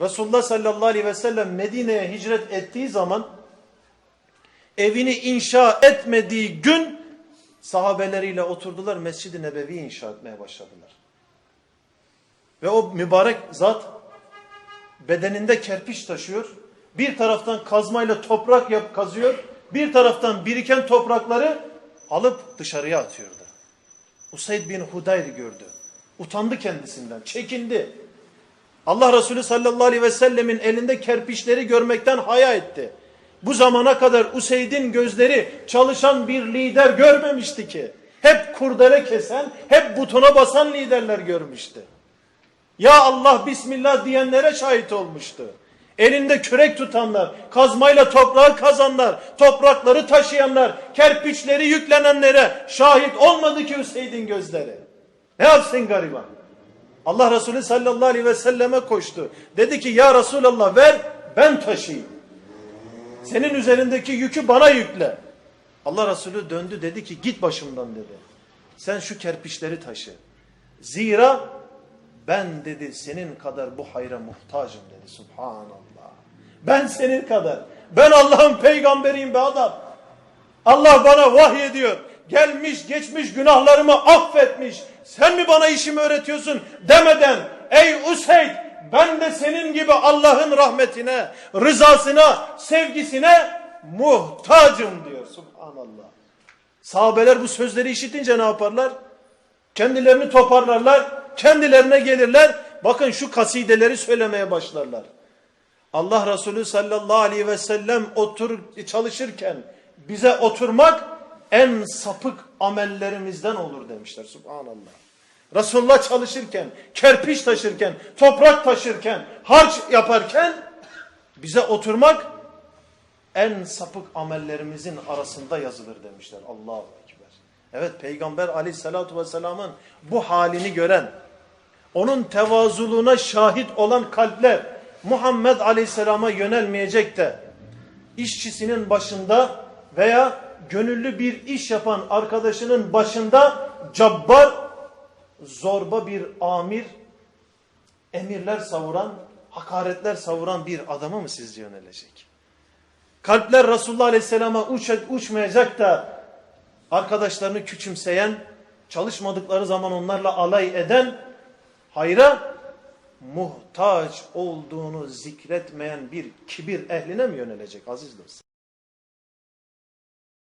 Resulullah sallallahu aleyhi ve sellem Medine'ye hicret ettiği zaman evini inşa etmediği gün sahabeleriyle oturdular Mescid-i Nebevi inşa etmeye başladılar. Ve o mübarek zat bedeninde kerpiç taşıyor. Bir taraftan kazmayla toprak yap kazıyor. Bir taraftan biriken toprakları alıp dışarıya atıyordu. Usayd bin Hudayr gördü. Utandı kendisinden, çekindi. Allah Resulü sallallahu aleyhi ve sellemin elinde kerpiçleri görmekten haya etti. Bu zamana kadar Useyd'in gözleri çalışan bir lider görmemişti ki. Hep kurdele kesen, hep butona basan liderler görmüştü. Ya Allah Bismillah diyenlere şahit olmuştu. Elinde kürek tutanlar, kazmayla toprağı kazanlar, toprakları taşıyanlar, kerpiçleri yüklenenlere şahit olmadı ki Hüseyin'in gözleri. Ne yapsın gariban? Allah Resulü sallallahu aleyhi ve selleme koştu. Dedi ki ya Resulallah ver ben taşıyayım. Senin üzerindeki yükü bana yükle. Allah Resulü döndü dedi ki git başımdan dedi. Sen şu kerpiçleri taşı. Zira ben dedi senin kadar bu hayra muhtacım dedi. Subhanallah. Ben senin kadar. Ben Allah'ın peygamberiyim be adam. Allah bana vahiy ediyor. Gelmiş geçmiş günahlarımı affetmiş. Sen mi bana işimi öğretiyorsun demeden ey Useyd ben de senin gibi Allah'ın rahmetine, rızasına, sevgisine muhtacım diyor. Subhanallah. Sahabeler bu sözleri işitince ne yaparlar? Kendilerini toparlarlar, kendilerine gelirler. Bakın şu kasideleri söylemeye başlarlar. Allah Resulü sallallahu aleyhi ve sellem otur çalışırken bize oturmak en sapık amellerimizden olur demişler. Subhanallah. Resulullah çalışırken, kerpiç taşırken, toprak taşırken, harç yaparken bize oturmak en sapık amellerimizin arasında yazılır demişler. Allahu Ekber. Evet Peygamber aleyhissalatu vesselamın bu halini gören, onun tevazuluğuna şahit olan kalpler Muhammed aleyhisselama yönelmeyecek de işçisinin başında veya gönüllü bir iş yapan arkadaşının başında cabbar, zorba bir amir, emirler savuran, hakaretler savuran bir adama mı sizce yönelecek? Kalpler Resulullah Aleyhisselam'a uç, uçmayacak da arkadaşlarını küçümseyen, çalışmadıkları zaman onlarla alay eden, hayra muhtaç olduğunu zikretmeyen bir kibir ehline mi yönelecek aziz dostlar?